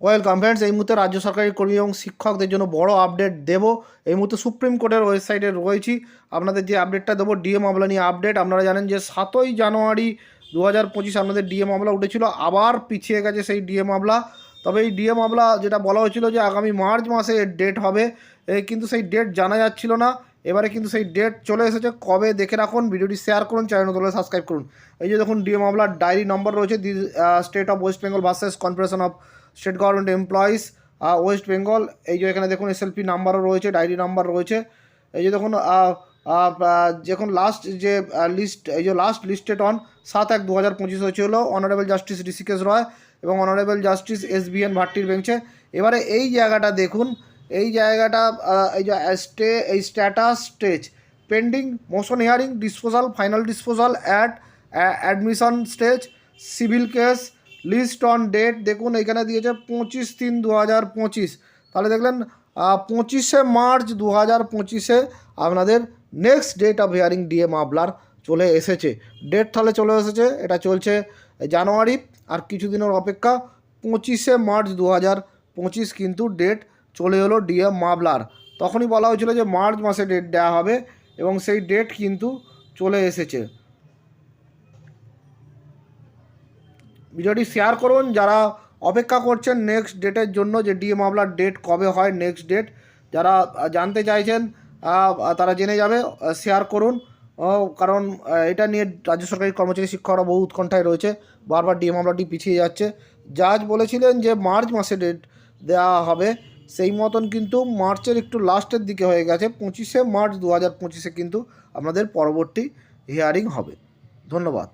Welcome friends এই মুহূর্তে রাজ্য সরকারি কর্মী এবং শিক্ষকদের জন্য বড় আপডেট দেব। এই মুহূর্তে সুপ্রিম কোর্টের ওয়েবসাইটে রয়েছি। আপনাদের যে আপডেটটা দেবো ডিএ মামলা নিয়ে আপডেট আপনারা জানেন যে সাতই জানুয়ারি দু হাজার পঁচিশ আপনাদের ডিএ মামলা উঠেছিল, আবার পিছিয়ে গেছে সেই ডিএ মামলা। তবে এই ডিএ মামলা যেটা বলা হয়েছিল যে আগামী মার্চ মাসে ডেট হবে কিন্তু সেই ডেট জানা যাচ্ছিল না। এবারে কিন্তু সেই ডেট চলে এসেছে। কবে দেখে রাখুন, ভিডিওটি শেয়ার করুন চ্যানেল নতুন সাবস্ক্রাইব করুন। এই যে দেখুন ডিএ মামলার ডায়েরি নম্বর রয়েছে, the state of West Bengal versus confederation of state government employees West Bengal এই যে এখানে দেখুন এসএলপি নাম্বারও রয়েছে ডায়েরি নাম্বার রয়েছে। এই যে দেখুন যখন লাস্ট যে লিস্ট এই যে লাস্ট লিস্টেড অন সাত এক দু হাজার পঁচিশ হয়েছিল অনারেবল জাস্টিস ঋষিকেশ রয় এবং honourable justice S B N ভাট্টির বেঞ্চে এবারে এই জায়গাটা দেখুন, এই জায়গাটা এই যে স্টে এই status stage pending motion hearing disposal final disposal at admission stage civil case list on date, দেখুন এখানে দিয়েছে পঁচিশ তিন দু হাজার পঁচিশ। তাহলে দেখলেন পঁচিশে মার্চ দু হাজার পঁচিশে আপনাদের next date of hearing DA মামলার চলে এসেছে। ডেট তাহলে চলে এসেছে, এটা চলছে জানুয়ারি, আর কিছুদিনের অপেক্ষা পঁচিশে মার্চ দু হাজার পঁচিশ কিন্তু ডেট চলে এলো ডিএ মামলার। তখনই বলা হয়েছিল যে মার্চ মাসে ডেট দেওয়া হবে, এবং সেই ডেট কিন্তু চলে এসেছে। ভিডিওটি শেয়ার করুন, যারা অপেক্ষা করছেন নেক্সট ডেটের জন্য যে ডিএ মামলার ডেট কবে হয় নেক্সট ডেট যারা জানতে চাইছেন তারা জেনে যাবে শেয়ার করুন। কারণ এটা নিয়ে রাজ্য সরকারি কর্মচারী শিক্ষকরা বহু উৎকণ্ঠায় রয়েছে, বারবার ডিএ মামলাটি পিছিয়ে যাচ্ছে। জাজ বলেছিলেন যে মার্চ মাসে ডেট দেওয়া হবে, সেই মতন কিন্তু মার্চের একটু লাস্টের দিকে হয়ে গেছে, পঁচিশে মার্চ দু হাজার পঁচিশে কিন্তু আপনাদের পরবর্তী হিয়ারিং হবে। ধন্যবাদ।